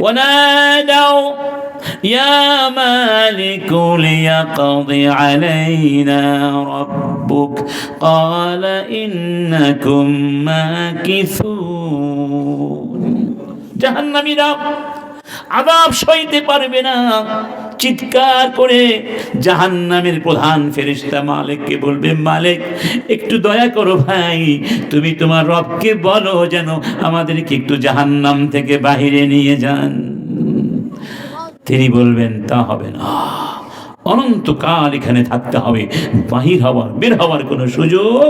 ونادوا يا مالك ليقض علينا ربك. قال إنكم ماكثون. جهنمীরা আদাব সইতে পারবে না। চিৎকার করে জাহান্নামের প্রধান ফেরিস্তা মালিককে বলবে, মালিক, একটু দয়া করো ভাই, তুমি তোমার রবকে বলো যেন আমাদেরকে একটু জাহান্নাম থেকে বাহিরে নিয়ে যান। তিনি বলবেন, তা হবে না। অনন্তকাল এখানে থাকতে হবে বাহির হওয়ার বের হওয়ার কোনো সুযোগ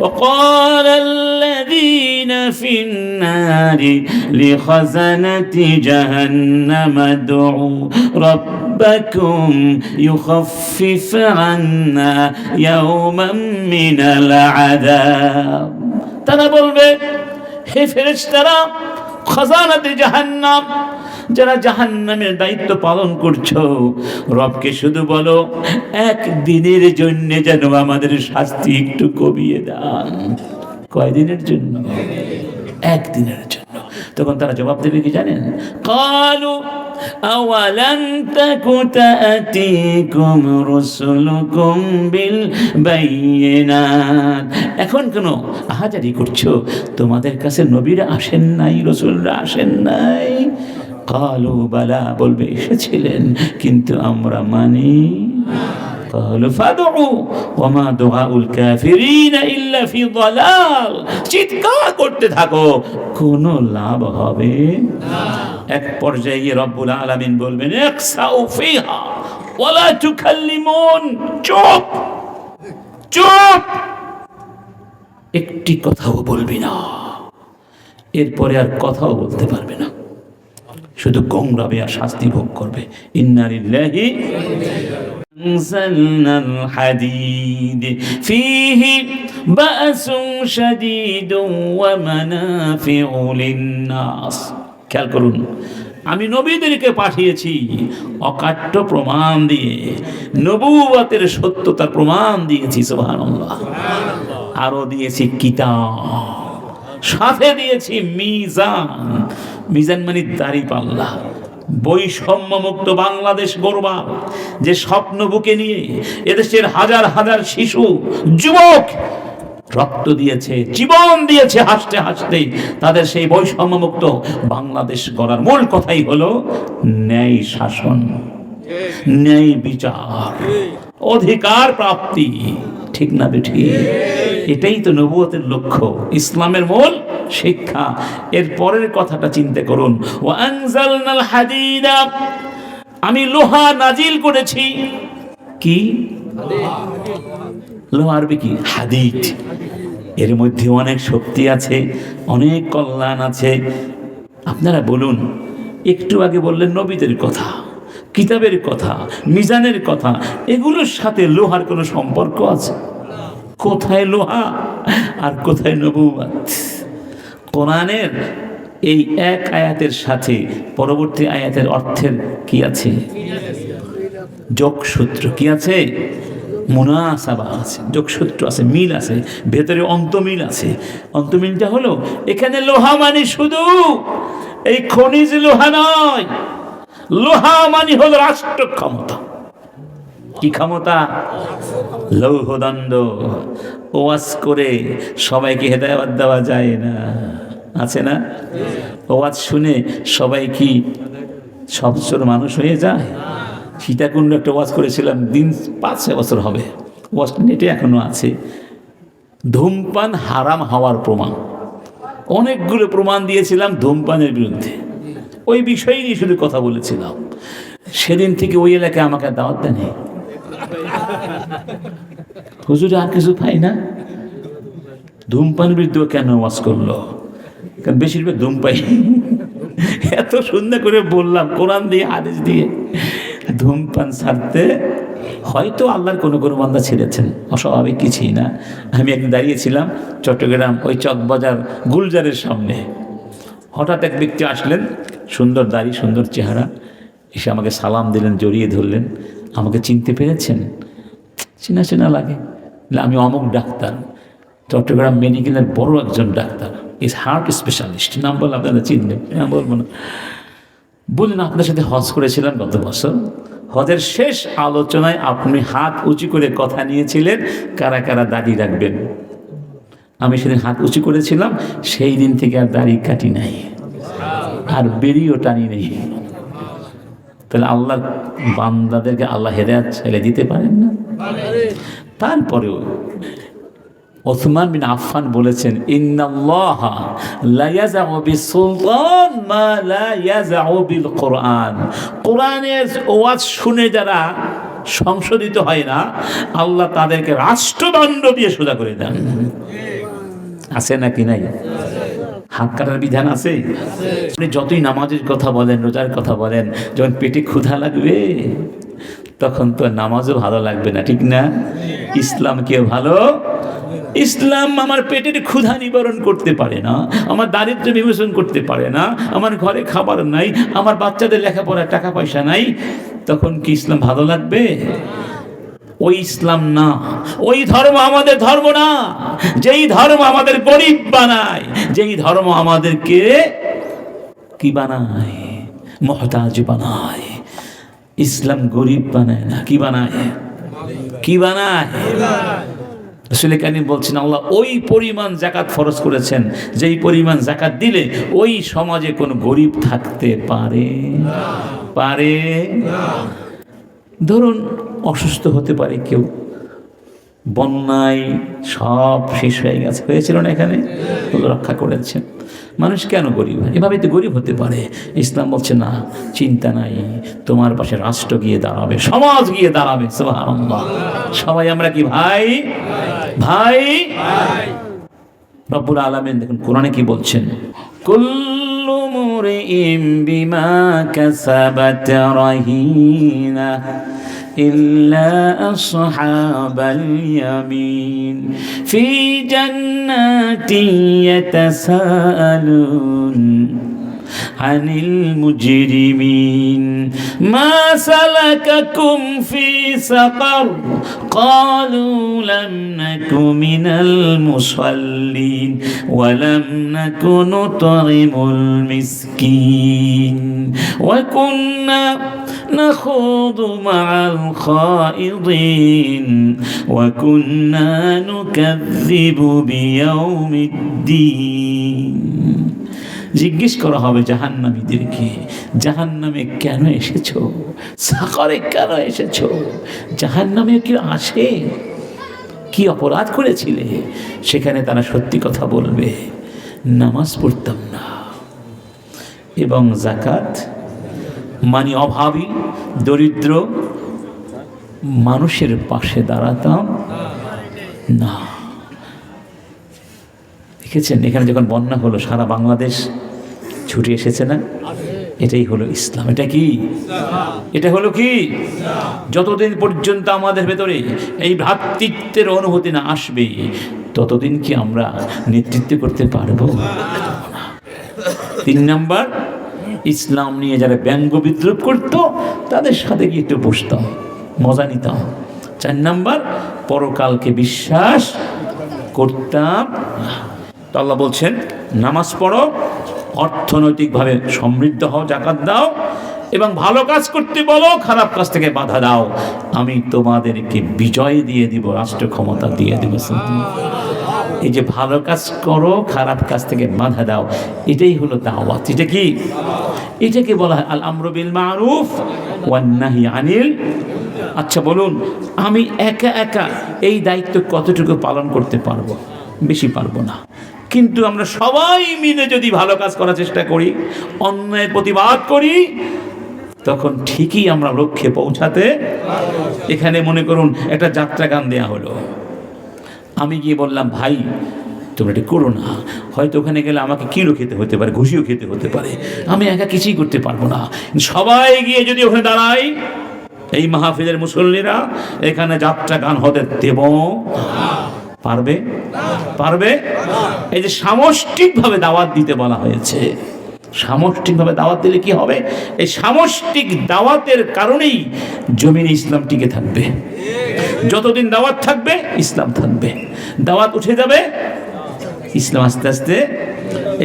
وقال الذين في النار لخزنة جهنم ادعوا ربكم يخفف عنا يوما من العذاب তারা বলবে হে ফেরেশতারা খাজানাতে জাহান্নাম। যারা জাহান্নামের দায়িত্ব পালন করছ, রবকে শুধু বলো, এক দিনের জন্য যেন আমাদের শাস্তি একটু কমিয়ে দেন কয়দিনের জন্য? একদিনের জন্য। তখন তারা জবাব দেবে কি জানেন? কালু আওয়ালান تك تأتيكم رسلكم بالبينات এখন কেন আহাজারি করছ? তোমাদের কাছে নবীরা আসেন নাই, রসুলরা আসেন নাই। কালু বালা বলবে, এসেছিলেন, কিন্তু আমরা মানি তাহলে ফাদউ ওয়া মা দুআউল কাফিরিন ইল্লা ফি চিৎকার করতে থাকো, কোনো লাভ হবে না। এক পর্যায়ে রব্বুল আলামিন বলবেন একসাউ ফিহা ওয়ালা তুকাল্লিমুন। চুপ চুপ। একটি কথাও বলবি না। এরপরে আর কথাও বলতে পারবে না। শুধু গংরাবে আর শাস্তি ভোগ করবে। ইন্নারিল্লাহি أنزلنا الحديد فيه بأس شديد ومنافع للناس খেয়াল করুন আমি নবীদেরকে পাঠিয়েছি অকাট্য প্রমাণ দিয়ে নবুয়াতের সত্যতার প্রমাণ দিয়েছি সুবহানাল্লাহ আরো দিয়েছি কিতাব সাথে দিয়েছি মিজান মিজান মানে দাড়ি পাল্লা বৈষম্য মুক্ত বাংলাদেশ গড়বা। যে স্বপ্ন বুকে নিয়ে এদেশের হাজার হাজার শিশু, যুবক রক্ত দিয়েছে, জীবন দিয়েছে হাসতে হাসতে তাদের সেই বৈষম্য মুক্ত বাংলাদেশ গড়ার মূল কথাই হলো ন্যায় শাসন, ন্যায় বিচার, অধিকার প্রাপ্তি, ঠিক না বেঠি এটাই তো নবুয়তের লক্ষ্য, ইসলামের মূল শিক্ষা। এর পরের কথাটা চিন্তা করুন। আমি লোহা নাজিল করেছি। কি? লোহা আরবি কি? হাদিদ। এর মধ্যে অনেক শক্তি আছে, অনেক কল্যাণ আছে। আপনারা বলুন, একটু আগে বললেন নবীদের কথা, কিতাবের কথা, মিজানের কথা, এগুলোর সাথে লোহার কোনো সম্পর্ক আছে? কোথায় লোহা আর কোথায় নবুয়াত কোরআনের এই এক আয়াতের সাথে পরবর্তী আয়াতের অর্থের কি আছে? যোগসূত্র কি আছে? মুনাসাবা আছে, যোগসূত্র আছে, মিল আছে, ভেতরে অন্তমিল আছে। অন্তমিলটা হলো, এখানে লোহা মানে শুধু এই খনিজ লোহা নয়। লোহা মানে হলো রাষ্ট্র ক্ষমতা কি ক্ষমতা? লৌহদণ্ড। ওয়াজ করে সবাইকে হেদায়াত দেওয়া যায় না। আছে না? ওয়াজ শুনে সবাই কি সবসর মানুষ হয়ে যায়? সীতাকুণ্ড একটা ওয়াজ করেছিলাম, দিন পাঁচ, ছয় বছর হবে। ওয়াজ নেটে এখনও আছে। ধূমপান হারাম হওয়ার প্রমাণ। অনেকগুলো প্রমাণ দিয়েছিলাম ধূমপানের বিরুদ্ধে। ওই বিষয় নিয়ে শুধু কথা বলেছিলাম। সেদিন থেকে ওই এলাকায় আমাকে দাওয়াত দেয়নি হুজুরে আর কিছু পাই না? ধূমপান বিরুদ্ধে কেন ওয়াজ করল? কারণ বেশিরভাগ ধূমপাই। এত সুন্দর করে বললাম, কোরআন দিয়ে, হাদিস দিয়ে। ধূমপান ছাড়তে হয়তো আল্লাহর কোনো কোনো বান্দা ছেড়েছেন। অস্বাভাবিক কিছুই না। আমি একদিন দাঁড়িয়েছিলাম চট্টগ্রাম ওই চকবাজার গুলজারের সামনে। হঠাৎ এক ব্যক্তি আসলেন, সুন্দর দাড়ি, সুন্দর চেহারা। এসে আমাকে সালাম দিলেন, জড়িয়ে ধরলেন। আমাকে চিনতে পেরেছেন? চেনা চেনা লাগে। আমি অমুক ডাক্তার। চট্টগ্রাম মেডিকেলের বড় একজন ডাক্তার। ইজ হার্ট স্পেশালিস্ট নাম বলে আপনারা চিনবেন। নাম বলব না। বললেন, আপনার সাথে হজ করেছিলাম গত বছর। হজের শেষ আলোচনায় আপনি হাত উঁচু করে কথা নিয়েছিলেন। কারা কারা দাড়ি রাখবেন? আমি সেদিন হাত উঁচু করেছিলাম। সেই দিন থেকে আর দাড়ি কাটি নাই। আর বেরিয়েও টানি নেই। তাহলে আল্লাহ বান্দাদেরকে আল্লাহ হেদায়াত ছেড়ে দিতে পারেন না? তারপরেও ওসমান বিন আফফান বলেছেন কোরআন। কোরআনের শুনে যারা সংশোধিত হয় না, আল্লাহ তাদেরকে রাষ্ট্রদণ্ড দিয়ে সোজা করে দেন। আছে নাকি নাই? হাত কাটার বিধান আছে? যতই নামাজের কথা বলেন, রোজার কথা বলেন, যখন পেটে ক্ষুধা লাগবে তখন তো নামাজও ভালো লাগবে না, ঠিক না? ইসলাম কে ভালো? ইসলাম আমার পেটের ক্ষুধা নিবারণ করতে পারে না, আমার দারিদ্র বিমোচন করতে পারে না, আমার ঘরে খাবার নাই, আমার বাচ্চাদের লেখাপড়ার টাকা পয়সা নাই, তখন কি ইসলাম ভালো লাগবে? ওই ইসলাম না, ওই ধর্ম আমাদের ধর্ম না, যেই ধর্ম আমাদের গরিব বানায়, যেই ধর্ম আমাদেরকে কি বানায়? মহতাজ বানায়। ইসলাম গরিব বানায় না, কি বানায়? কি বানায়? রসুল কানিম বলছেন, আল্লাহ ওই পরিমাণ জাকাত ফরজ করেছেন, যেই পরিমাণ জাকাত দিলে ওই সমাজে কোনো গরিব থাকতে পারে? পারে? ধরুন, অসুস্থ হতে পারে কেউ। বন্যায় সব শেষ হয়ে গেছে, হয়েছিল না এখানে? রক্ষা করেছেন। মানুষ কেন গরিব? এভাবে তো গরিব হতে পারে। ইসলাম বলছে, না, চিন্তা নাই। তোমার পাশে রাষ্ট্র গিয়ে দাঁড়াবে, সমাজ গিয়ে দাঁড়াবে। সবাই আমরা কি ভাই? ভাই? রব্বুল আলামিন দেখুন, কোরআনে কি বলছেন? কুল্লু মুরিইম বিমা কাসাবাত রাহিনা। إلا أصحاب اليمين. في جنات يتساءلون عن المجرمين. ما سلككم في سقر؟ قالوا لم نك من المصلين ولم نك نطعم المسكين. وكنا نخوض مع الخائضين وكنا نكذب بيوم الدين জিজ্ঞেস করা হবে জাহান্নামীদেরকে জাহান্নামে কেন এসেছো সাকরে কেন এসেছো জাহান্নামে কি আসে কি অপরাধ করেছিলে সেখানে তারা সত্যি কথা বলবে নামাজ পড়তাম না এবং জাকাত মানে অভাবী, দরিদ্র, মানুষের পাশে দাঁড়াতাম। না। দেখেছেন, এখানে যখন বন্যা হলো, সারা বাংলাদেশ ছুটে এসেছে না? এটাই হলো ইসলাম। এটা কি? এটা হলো কি? যতদিন পর্যন্ত আমাদের ভেতরে এই ভ্রাতৃত্বের অনুভূতি না আসবে, ততদিন কি আমরা নেতৃত্ব করতে পারব? তিন নাম্বার ইসলাম নিয়ে যারা ব্যঙ্গ বিদ্রুপ করত, তাদের সাথে গিয়ে একটু বসতাম, মজা নিতাম। চার নাম্বার, পরকালকে বিশ্বাস করতাম। তো আল্লাহ বলছেন, নামাজ পড়ো, অর্থনৈতিকভাবে সমৃদ্ধ হও, জাকাত দাও, এবং ভালো কাজ করতে বলো, খারাপ কাজ থেকে বাধা দাও। আমি তোমাদেরকে বিজয় দিয়ে দিব, রাষ্ট্র ক্ষমতা দিয়ে দিব। এই যে ভালো কাজ করো, খারাপ কাজ থেকে বাধা দাও, এটাই হলো দাওয়াত। এটা কি? এটাকে বলা হয় আল আমরু বিল মারুফ ওয়ান নাহি আনিল। আচ্ছা বলুন, আমি একা একা এই দায়িত্ব কতটুকু পালন করতে পারব? বেশি পারব না। কিন্তু আমরা সবাই মিলে যদি ভালো কাজ করার চেষ্টা করি অন্যায়ের প্রতিবাদ করি, তখন ঠিকই আমরা লক্ষ্যে পৌঁছাতে এখানে মনে করুন, একটা যাত্রা গান দেয়া হলো। আমি গিয়ে বললাম, ভাই, তোমরা এটা করো না। হয়তো ওখানে গেলে আমাকে কিলো খেতে হতে পারে, ঘুষিও খেতে হতে পারে। আমি একা কিছুই করতে পারব না। সবাই গিয়ে যদি ওখানে দাঁড়াই এই মাহফিলের মুসল্লিরা এখানে যাত্রা গান হতে দেব। পারবে? পারবে? এই যে সামষ্টিকভাবে দাওয়াত দিতে বলা হয়েছে। সামষ্টিকভাবে দাওয়াত দিলে কি হবে? এই সামষ্টিক দাওয়াতের কারণেই জমিনে ইসলাম টিকে থাকবে। যতদিন দাওয়াত থাকবে, ইসলাম থাকবে। দাওয়াত উঠে যাবে, ইসলাম আস্তে আস্তে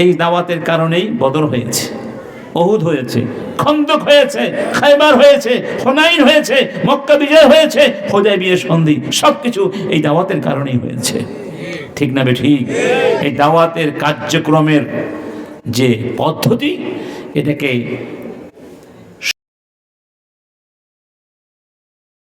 এই দাওয়াতের কারণেই বদল হয়েছে অহুদ হয়েছে, খন্দক হয়েছে, খাইবার হয়েছে, হোনাইন হয়েছে, মক্কা বিজয় হয়েছে হোদাই বিয়ে সন্ধি সব কিছু এই দাওয়াতের কারণেই হয়েছে। ঠিক না ঠিক? এই দাওয়াতের কার্যক্রমের যে পদ্ধতি, এটাকে